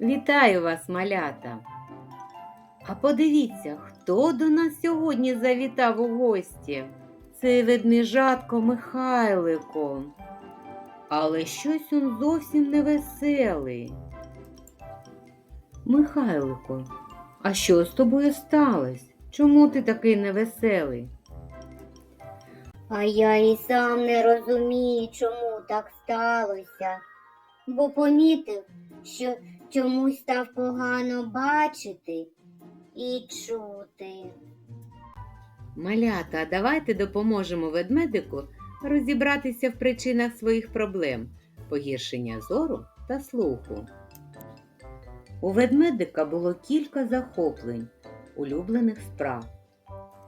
Вітаю вас, малята! А подивіться, хто до нас сьогодні завітав у гості? Це ведміжатко Михайлико. Але щось він зовсім не веселий. Михайлико, а що з тобою сталося? Чому ти такий невеселий? А я і сам не розумію, чому так сталося, бо помітив, що чомусь став погано бачити і чути. Малята, давайте допоможемо ведмедику розібратися в причинах своїх проблем погіршення зору та слуху. У ведмедика було кілька захоплень, улюблених справ.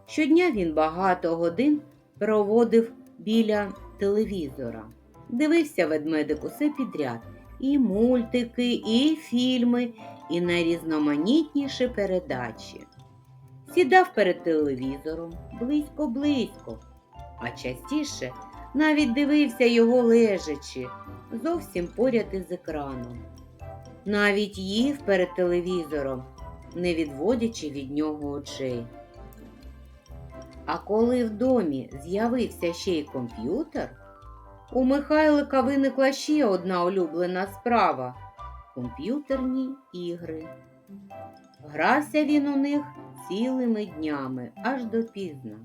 Щодня він багато годин проводив біля телевізора. Дивився ведмедик усе підряд і мультики, і фільми, і найрізноманітніші передачі сідав перед телевізором близько-близько, а частіше навіть дивився його лежачи, зовсім поряд із екраном. Навіть їв перед телевізором, не відводячи від нього очей. А коли в домі з'явився ще й комп'ютер, у Михайлика виникла ще одна улюблена справа комп'ютерні ігри. Грався він у них цілими днями аж до пізна.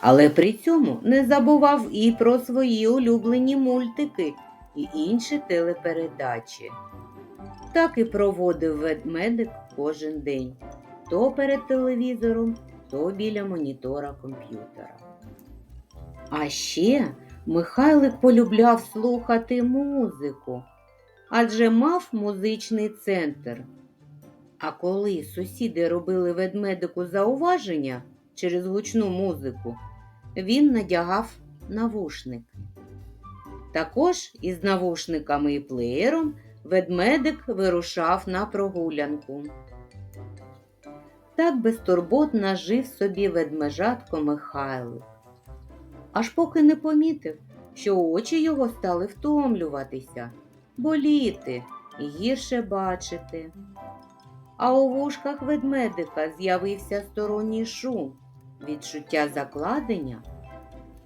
Але при цьому не забував і про свої улюблені мультики і інші телепередачі. Так і проводив ведмедик кожен день то перед телевізором, то біля монітора комп'ютера. А ще Михайлик полюбляв слухати музику, адже мав музичний центр. А коли сусіди робили ведмедику зауваження через гучну музику, він надягав навушник. Також із навушниками і плеєром ведмедик вирушав на прогулянку. Так безтурботно жив собі ведмежатко Михайлик. Аж поки не помітив, що очі його стали втомлюватися, боліти і гірше бачити а у вушках ведмедика з'явився сторонній шум, відчуття закладення.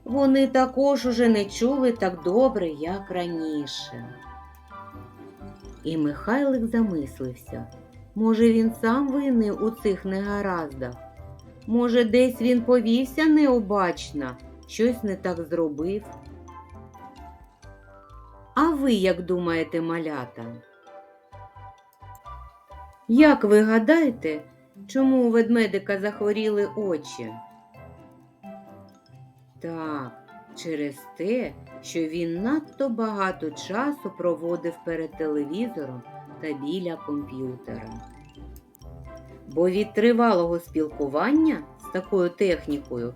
Вони також уже не чули так добре, як раніше. І Михайлик замислився, може, він сам винний у цих негараздах? Може, десь він повівся необачно, щось не так зробив? А ви як думаєте, малята? Як ви гадаєте, чому у ведмедика захворіли очі? Так, через те, що він надто багато часу проводив перед телевізором та біля комп'ютера. Бо від тривалого спілкування з такою технікою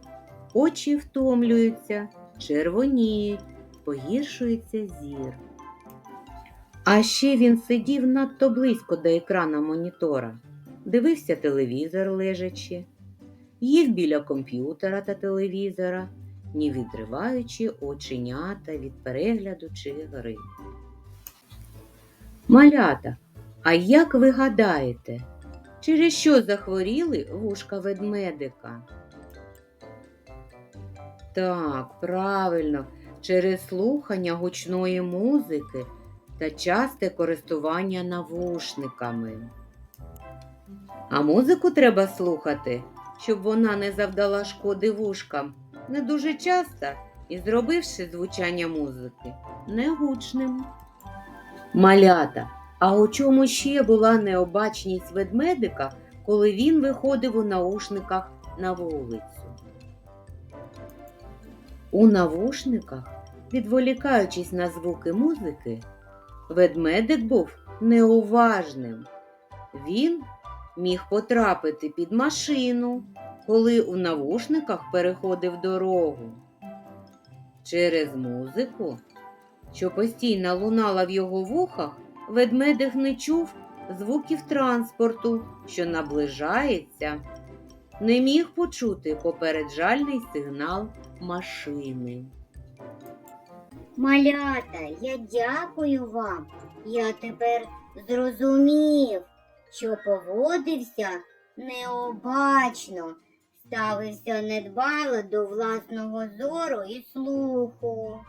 очі втомлюються, червоніють, погіршується зір. А ще він сидів надто близько до екрана монітора, дивився телевізор лежачи, їв біля комп'ютера та телевізора, не відриваючи оченята від перегляду чи гри. Малята, а як ви гадаєте, через що захворіли вушка ведмедика? Так, правильно, через слухання гучної музики та часте користування навушниками. А музику треба слухати, щоб вона не завдала шкоди вушкам не дуже часто і зробивши звучання музики негучним. Малята, а у чому ще була необачність ведмедика, коли він виходив у наушниках на вулицю? У навушниках, відволікаючись на звуки музики, Ведмедик був неуважним. Він міг потрапити під машину, коли у навушниках переходив дорогу. Через музику, що постійно лунала в його вухах, ведмедик не чув звуків транспорту, що наближається, не міг почути попереджальний сигнал машини. Малята, я дякую вам. Я тепер зрозумів, що поводився необачно, ставився недбало до власного зору і слуху.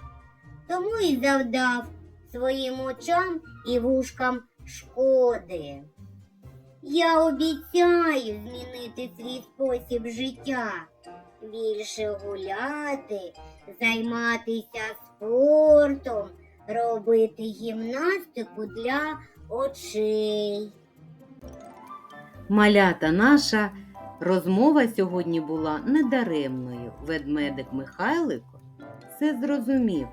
Тому і завдав своїм очам і вушкам шкоди. Я обіцяю змінити свій спосіб життя, більше гуляти, займатися спортом, робити гімнастику для очей. Малята наша розмова сьогодні була недаремною. Ведмедик Михайлико все зрозумів.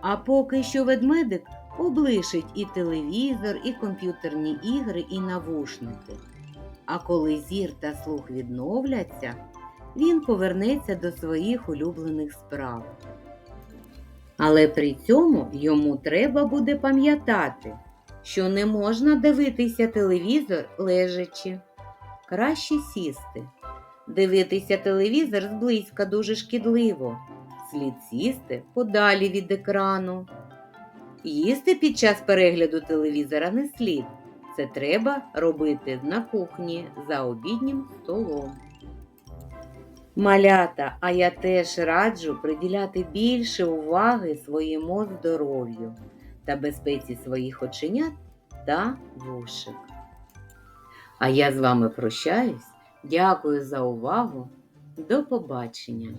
А поки що ведмедик облишить і телевізор, і комп'ютерні ігри, і навушники. А коли зір та слух відновляться, він повернеться до своїх улюблених справ. Але при цьому йому треба буде пам'ятати, що не можна дивитися телевізор лежачи. Краще сісти. Дивитися телевізор зблизька дуже шкідливо. Слід сісти подалі від екрану. Їсти під час перегляду телевізора не слід. Це треба робити на кухні за обіднім столом. Малята, а я теж раджу приділяти більше уваги своєму здоров'ю та безпеці своїх оченят та вушик. А я з вами прощаюсь. Дякую за увагу. До побачення!